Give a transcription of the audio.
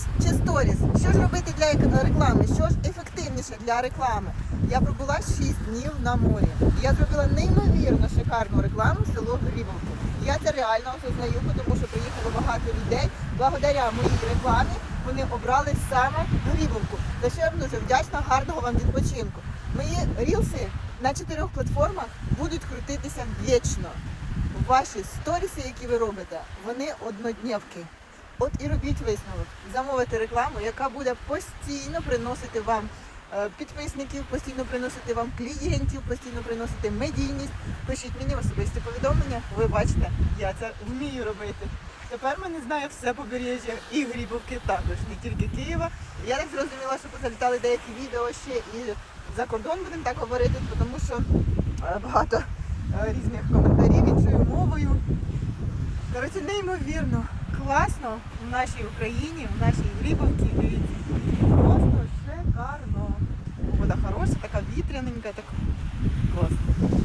Рілс чи сторіс? Що ж робити для реклами? Що ж ефективніше для реклами? Я пробула 6 днів на морі. Я зробила неймовірно шикарну рекламу в село Грибовку. Я це реально осознаю, тому що приїхало багато людей. Благодаря моїй рекламі вони обрали саме Грибовку. За що я дуже вдячна, гарного вам відпочинку. Мої рілси на чотирьох платформах будуть крутитися вічно. Ваші сторіси, які ви робите, вони однодневки. От і робіть висновок. Замовити рекламу, яка буде постійно приносити вам е, підписників, постійно приносити вам клієнтів, постійно приносити медійність. Пишіть мені особисті повідомлення. Ви бачите, я це вмію робити. Тепер мене знає все побережжя і Грібовки також, не тільки Києва. Я так зрозуміла, що позалітали деякі відео ще і за кордон будемо так говорити, тому що е, багато е, різних коментарів. Коротше, неймовірно, класно в нашій Україні, в нашій Грибовці. Просто шикарно. Погода хороша, така вітряненька, так класно.